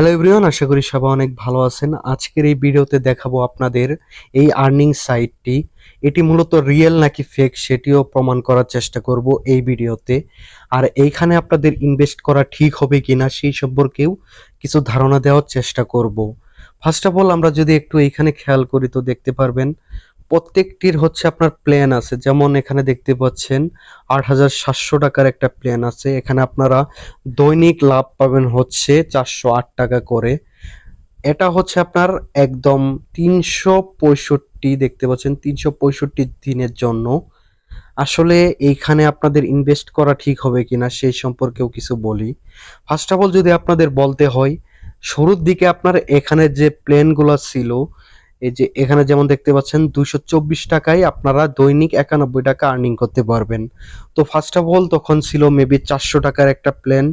Hello everyone আশা করি সবাই অনেক ভালো আছেন। আজকের এই ভিডিওতে দেখাবো আপনাদের এই আর্নিং সাইটটি এটি মূলত রিয়েল নাকি ফেক সেটিও প্রমাণ করার চেষ্টা করব এই ভিডিওতে। আর এইখানে আপনাদের ইনভেস্ট করা ঠিক হবে কিনা সেই সম্পর্কেও কিছু ধারণা দেওয়ার চেষ্টা করব। ফার্স্ট অফ অল আমরা যদি একটু এইখানে খেয়াল করি তো দেখতে পারবেন প্রত্যেকটির হচ্ছে আপনার প্ল্যান আছে। যেমন এখানে দেখতে পাচ্ছেন, আট হাজার সাতশো টাকার একটা প্ল্যান আছে। এখানে আপনারা দৈনিক লাভ পাবেন হচ্ছে চারশো আট টাকা করে। এটা হচ্ছে আপনার একদম তিনশো পঁয়ষট্টি, দেখতে পাচ্ছেন, তিনশো পঁয়ষট্টি দিনের জন্য। আসলে এইখানে আপনাদের ইনভেস্ট করা ঠিক হবে কিনা সেই সম্পর্কেও কিছু বলি। ফার্স্ট অফ অল যদি আপনাদের বলতে হয়, শুরুর দিকে আপনার এখানে যে প্লেনগুলো ছিল এই যে এখানে যেমন দেখতে পাচ্ছেন দুশো চব্বিশ টাকায় আপনারা দৈনিক একানব্বই টাকা আর্নিং করতে পারবেন। তো ফার্স্ট অফ অল তখন ছিল মেবি চারশো টাকার একটা প্ল্যান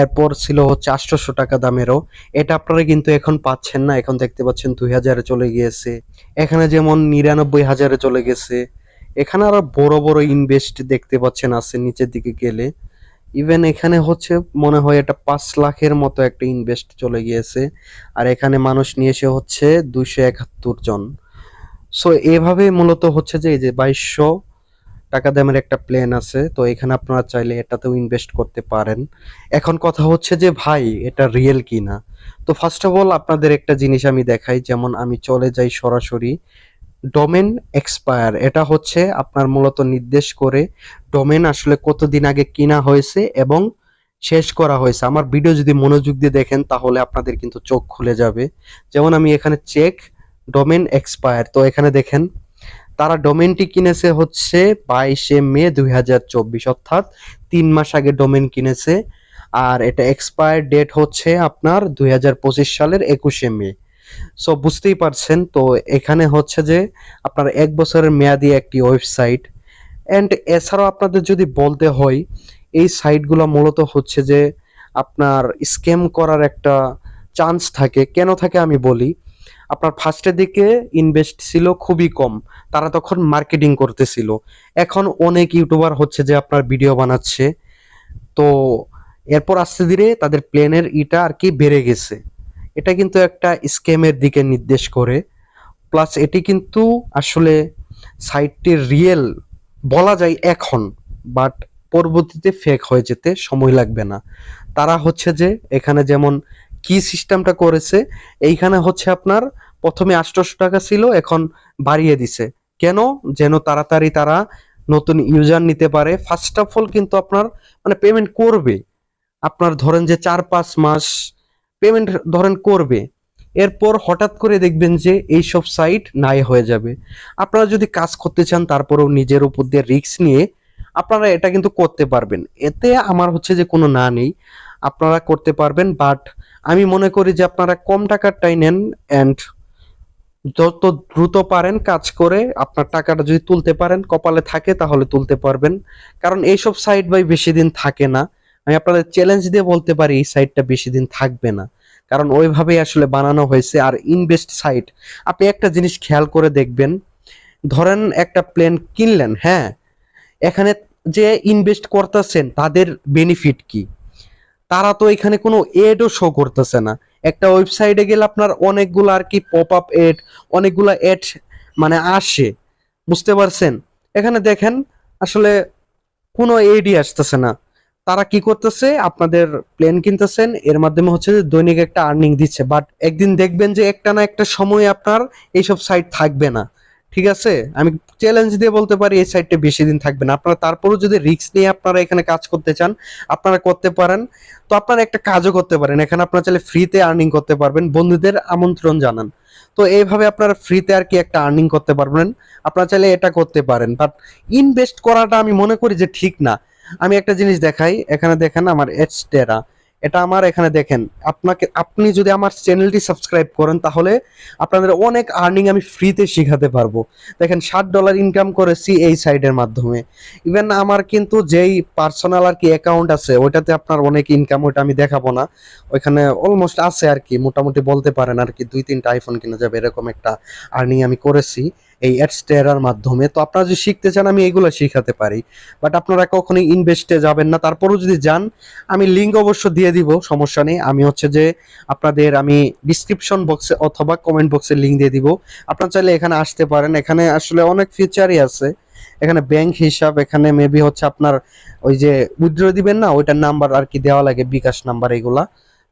এরপর ছিল হচ্ছে আটশোশো টাকা দামেরও। এটা আপনারা কিন্তু এখন পাচ্ছেন না, এখন দেখতে পাচ্ছেন দুই হাজারে চলে গিয়েছে। এখানে যেমন নিরানব্বই হাজারে চলে গেছে। এখানে আরও বড় বড় ইনভেস্ট দেখতে পাচ্ছেন আছে নিচের দিকে গেলে। ইভেন এখানে হচ্ছে মনে হয় এটা পাঁচ লাখের মতো একটা ইনভেস্ট চলে গিয়েছে। আর এখানে মানুষ নিয়ে এসে হচ্ছে দুইশো একাত্তর জন। সো এভাবে মূলত হচ্ছে যে এই যে বাইশশো টাকা দামের একটা প্লেন আছে, তো এখানে আপনারা চাইলে এটাতেও ইনভেস্ট করতে পারেন। এখন কথা হচ্ছে যে ভাই, এটা রিয়েল কিনা? তো ফার্স্ট অফ অল আপনাদের একটা জিনিস আমি দেখাই, যেমন আমি চলে যাই সরাসরি ডোমেন এক্সপায়ার এটা হচ্ছে আপনার মূলত নির্দেশ করে ডোমেন আসলে কতদিন আগে কিনা হয়েছে এবং শেষ করা হয়েছে। আমার ভিডিও যদি মনোযোগ দিয়ে দেখেন তাহলে আপনাদের কিন্তু চোখ খুলে যাবে। যেমন আমি এখানে চেক ডোমেন এক্সপায়ার তো এখানে দেখেন, তারা ডোমেনটি কিনেছে হচ্ছে বাইশে মে দুই হাজার চব্বিশ, অর্থাৎ তিন মাস আগে ডোমেন কিনেছে। আর এটা এক্সপায়ার ডেট হচ্ছে আপনার দুই হাজার পঁচিশ সালের একুশে মে। সো বুঝতেই পারছেন, তো এখানে হচ্ছে যে আপনার এক বছরের মেয়াদি একটি ওয়েবসাইট। অ্যান্ড এছাড়াও আপনাদের যদি বলতে হয়, এই সাইটগুলো মূলত হচ্ছে যে আপনার স্ক্যাম করার একটা চান্স থাকে। কেন থাকে আমি বলি, আপনার ফার্স্টের দিকে ইনভেস্ট ছিল খুবই কম, তারা তখন মার্কেটিং করতেছিল। এখন অনেক ইউটিউবার হচ্ছে যে আপনার ভিডিও বানাচ্ছে। তো এরপর আস্তে ধীরে তাদের প্লেনের ইটা আর কি বেড়ে গেছে। এটা কিন্তু একটা স্ক্যামের দিকে নির্দেশ করে। প্লাস এটি কিন্তু আসলে সাইটটির রিয়েল বলা যায় এখন বাট পরবর্তীতে ফেক হয়ে যেতে সময় লাগবে না। তারা হচ্ছে যে এখানে যেমন কি সিস্টেমটা করেছে, এইখানে হচ্ছে আপনার প্রথমে আটশোশো টাকা ছিল, এখন বাড়িয়ে দিছে। কেন? যেন তাড়াতাড়ি তারা নতুন ইউজার নিতে পারে। ফার্স্ট অফ অল কিন্তু আপনার মানে পেমেন্ট করবে। আপনার ধরেন যে চার পাঁচ মাস পেমেন্ট ধরেন করবে, এরপর হঠাৎ করে দেখবেন যে এই সব সাইট নাই হয়ে যাবে। আপনারা যদি কাজ করতে চান, তারপরেও নিজের উপর দিয়ে রিস্ক নিয়ে আপনারা এটা কিন্তু করতে পারবেন। এতে আমার হচ্ছে যে কোনো না নেই, আপনারা করতে পারবেন। বাট আমি মনে করি যে আপনারা কম টাকারটাই নেন অ্যান্ড যত দ্রুত পারেন কাজ করে, আপনার টাকাটা যদি তুলতে পারেন, কপালে থাকে তাহলে তুলতে পারবেন। কারণ এইসব সাইট ভাই বেশি দিন থাকে না। আমি আপনাদের চ্যালেঞ্জ দিয়ে বলতে পারি এই সাইটটা বেশি দিন থাকবে না। কারণ ওইভাবেই আসলে বানানো হয়েছে আর ইনভেস্ট সাইট আপনি একটা জিনিস খেয়াল করে দেখবেন, ধরেন একটা প্লেন কিনলেন হ্যাঁ? এখানে যে ইনভেস্ট করতেছেন, তাদের বেনিফিট কি? তারা তো এখানে কোনো এডও শো করতেছে না। একটা ওয়েবসাইটে গেলে আপনার অনেকগুলো আর কি পপ আপ এড অনেকগুলো এড মানে আসে। বুঝতে পারছেন? এখানে দেখেন, আসলে কোনো এডই আসতেছে না। তারা কি করতেছে? আপনাদের প্লেন কিনতেছেন। এর মাধ্যমে হচ্ছে যে দৈনিক একটা আর্নিং দিচ্ছে। বাট একদিন দেখবেন যে একটা না একটা সময় আপনার এইসব সাইট থাকবে না। ঠিক আছে? আমি চ্যালেঞ্জ দিয়ে বলতে পারি, এই সাইটটা বেশি দিন থাকবে না। আপনারা তারপরেও যদি রিস্ক নিয়ে আপনারা এখানে কাজ করতে চান, আপনারা করতে পারেন। তো আপনারা একটা কাজও করতে পারেন। এখানে আপনারা চাইলে ফ্রিতে আর্নিং করতে পারবেন। বন্ধুদের আমন্ত্রণ জানান। তো এইভাবে আপনারা ফ্রিতে আর কি একটা আর্নিং করতে পারবেন। আপনারা চাইলে এটা করতে পারেন। বাট ইনভেস্ট করাটা আমি মনে করি যে ঠিক না। আমি একটা জিনিস দেখাই, এখানে দেখেন আমার এক্সটেরা এটা আমার এখানে দেখেন, আপনাকে, আপনি যদি আমার চ্যানেলটি সাবস্ক্রাইব করেন তাহলে আপনাদের অনেক আর্নিং আমি ফ্রিতে শেখাতে পারব। দেখেন, ষাট ডলার ইনকাম করেছি এই সাইডের মাধ্যমে। ইভেন আমার কিন্তু যেই পার্সোনাল আর কি অ্যাকাউন্ট আছে, ওইটাতে আপনার অনেক ইনকাম ওইটা আমি দেখাবো না। ওইখানে অলমোস্ট আছে আর কি, মোটামুটি বলতে পারেন আর কি, দুই তিনটা আইফোন কিনা যাবে, এরকম একটা আর্নিং আমি করেছি। এই অ্যাডস্টেরার মাধ্যমে। তো আপনারা যদি শিখতে চান, আমি এগুলো শিখাতে পারি। বাট আপনারা কখনোই ইনভেস্টে যাবেন না। তারপরেও যদি যান, আমি লিঙ্ক অবশ্য দিয়ে দিব, সমস্যা নেই। আমি হচ্ছে যে আপনাদের আমি ডিসক্রিপশন বক্সে অথবা কমেন্ট বক্সে লিঙ্ক দিয়ে দিব। আপনারা চাইলে এখানে আসতে পারেন। এখানে আসলে অনেক ফিচারই আছে। এখানে ব্যাংক হিসাব, এখানে মেবি হচ্ছে আপনার ওই যে উইথড্র দিবেন না, ওইটার নাম্বার আর কি দেওয়া লাগে, বিকাশ নাম্বার এগুলা।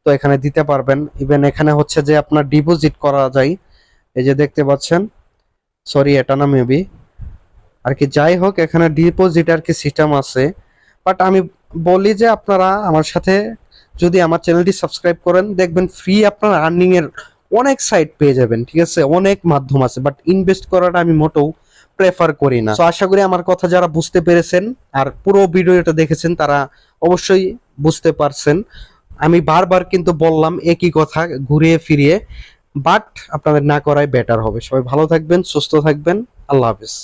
তো এখানে দিতে পারবেন। ইভেন এখানে হচ্ছে যে আপনার ডিপোজিট করা যায়। এই যে দেখতে পাচ্ছেন। সরি এটা না মেবি আর কি যাই হোক, এখানে ডিপোজিট আর কি সিস্টেম আছে। বাট আমি বলি যে আপনারা আমার সাথে যদি আমার চ্যানেলটি সাবস্ক্রাইব করেন, দেখবেন ফ্রি আপনার আর্নিং এর অনেক সাইট পেয়ে যাবেন, ঠিক আছে? অনেক মাধ্যম আছে বাট ইনভেস্ট করাটা আমি মোটেও প্রেফার করি না। তো আশা করি আমার কথা যারা বুঝতে পেরেছেন আর পুরো ভিডিওটা দেখেছেন, তারা অবশ্যই বুঝতে পারছেন। আমি বারবার কিন্তু বললাম একই কথা, ঘুরিয়ে ফিরিয়ে। বাট আপনাদের না করাই বেটার হবে। সবাই ভালো থাকবেন সুস্থ থাকবেন। আল্লাহ হাফিজ।